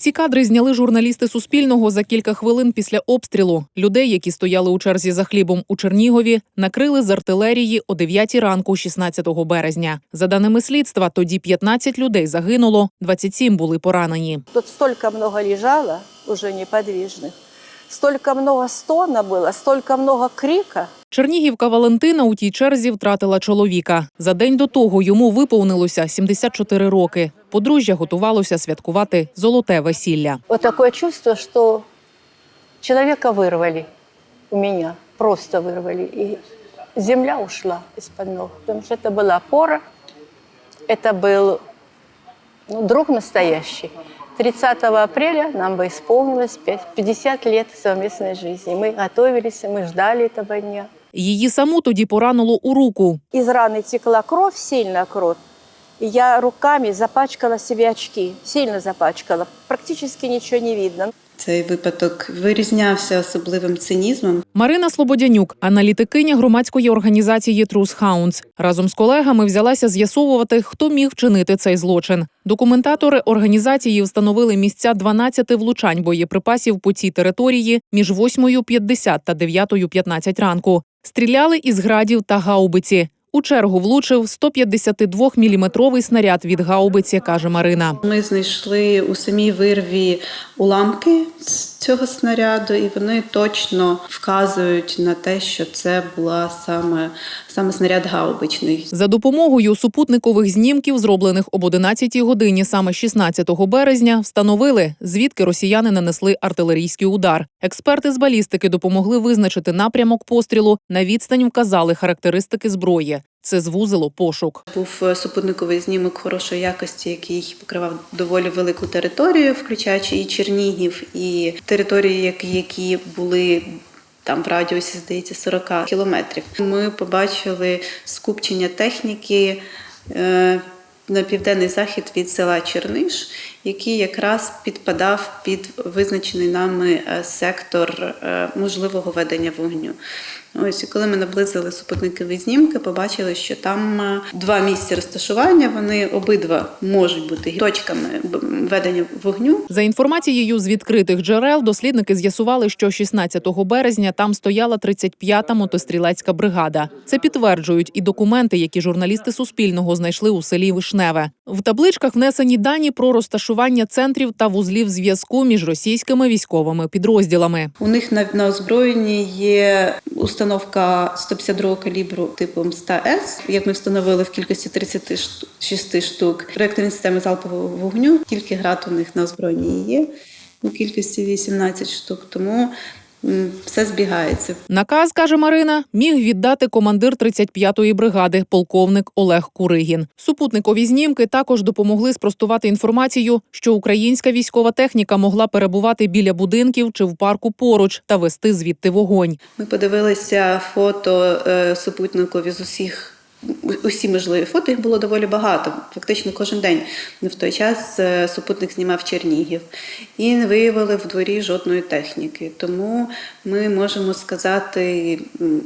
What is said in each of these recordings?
Ці кадри зняли журналісти Суспільного за кілька хвилин після обстрілу. Людей, які стояли у черзі за хлібом у Чернігові, накрили з артилерії о 9 ранку 16 березня. За даними слідства, тоді 15 людей загинуло, 27 були поранені. Тут столько много лежало, уже неподвижных, столько много стона было, столько много крика. Чернігівка Валентина у тій черзі втратила чоловіка. За день до того йому виповнилося 74 роки. Подружжя готувалося святкувати золоте весілля. Вот такое чувство, что человека вырвали у меня, просто вырвали. И земля ушла из-под ног, потому что это была опора, это был ну, друг настоящий. 30 апреля нам бы исполнилось пять- 50 лет совместной жизни. Мы готовились, мы ждали этого дня. Її саму тоді поранило у руку. Из раны текла кровь, сильная кровь. И я руками запачкала себе очки, сильно запачкала. Практически ничего не видно. Цей випадок вирізнявся особливим цинізмом. Марина Слободянюк, аналітикиня громадської організації Truth Hounds, разом з колегами взялася з'ясовувати, хто міг вчинити цей злочин. Документатори організації встановили місця 12 влучань боєприпасів по цій території між 8.50 та 9.15 ранку. Стріляли із градів та гаубиці. У чергу влучив 152 міліметровий снаряд від гаубиці, каже Марина. Ми знайшли у самій вирві уламки цього снаряду, і вони точно вказують на те, що це була саме, саме снаряд гаубичний. За допомогою супутникових знімків, зроблених об 11 годині, саме 16 березня, встановили, звідки росіяни нанесли артилерійський удар. Експерти з балістики допомогли визначити напрямок пострілу. На відстань вказали характеристики зброї. Це звузило пошук. Був е, супутниковий знімок хорошої якості, який покривав доволі велику територію, включаючи і Чернігів, і території, які- були. Там в радіусі, здається, 40 кілометрів. Ми побачили скупчення техніки е, на південний захід від села Черниш, який якраз підпадав під визначений нами е, сектор е, можливого ведення вогню. Ось і коли ми наблизили супутникові знімки, побачили, що там е, два місця розташування. Вони обидва можуть бути точками ведення вогню. За інформацією з відкритих джерел, дослідники з'ясували, що 16 березня там стояла 35-та мотострілецька бригада. Це підтверджують і документи, які журналісти Суспільного знайшли у селі Вишневе. В табличках внесені дані про розташування центрів та вузлів зв'язку між російськими військовими підрозділами. У них на, на озброєнні є установка 152 калібру типу МСТА-С, як ми встановили в кількості 36 штук. Реактивні системи залпового вогню, тільки град у них на озброєнні є у кількості 18 штук. Тому все збігається. Наказ каже Марина, міг віддати командир 35-ї бригади, полковник Олег Куригін. Супутникові знімки також допомогли спростувати інформацію, що українська військова техніка могла перебувати біля будинків чи в парку поруч та вести звідти вогонь. Ми подивилися фото е, супутникові з усіх. Усі можливі фото їх було доволі багато. Фактично кожен день в той час е, супутник знімав Чернігів і не виявили в дворі жодної техніки. Тому ми можемо сказати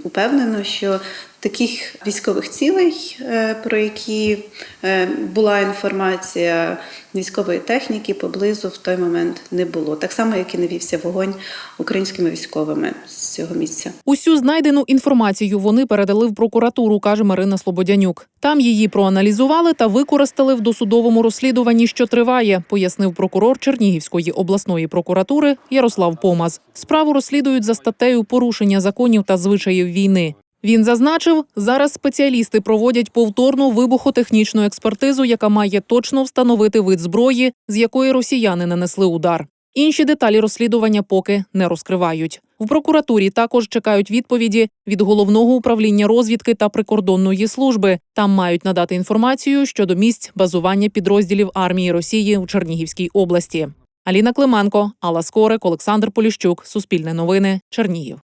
упевнено, що таких військових цілей, е, про які е, була інформація військової техніки, поблизу в той момент не було. Так само, як і не вівся вогонь українськими військовими з цього місця. Усю знайдену інформацію вони передали в прокуратуру, каже Марина Слободянюк. Там її проаналізували та використали в досудовому розслідуванні, що триває, пояснив прокурор Чернігівської обласної прокуратури Ярослав Помаз. Справу розслідують за статтею порушення законів та звичаїв війни. Він зазначив, зараз спеціалісти проводять повторну вибухотехнічну експертизу, яка має точно встановити вид зброї, з якої росіяни нанесли удар. Інші деталі розслідування поки не розкривають. В прокуратурі також чекають відповіді від головного управління розвідки та прикордонної служби. Там мають надати інформацію щодо місць базування підрозділів армії Росії у Чернігівській області. Аліна Клименко, Алла Скорик, Олександр Поліщук. Суспільне новини. Чернігів.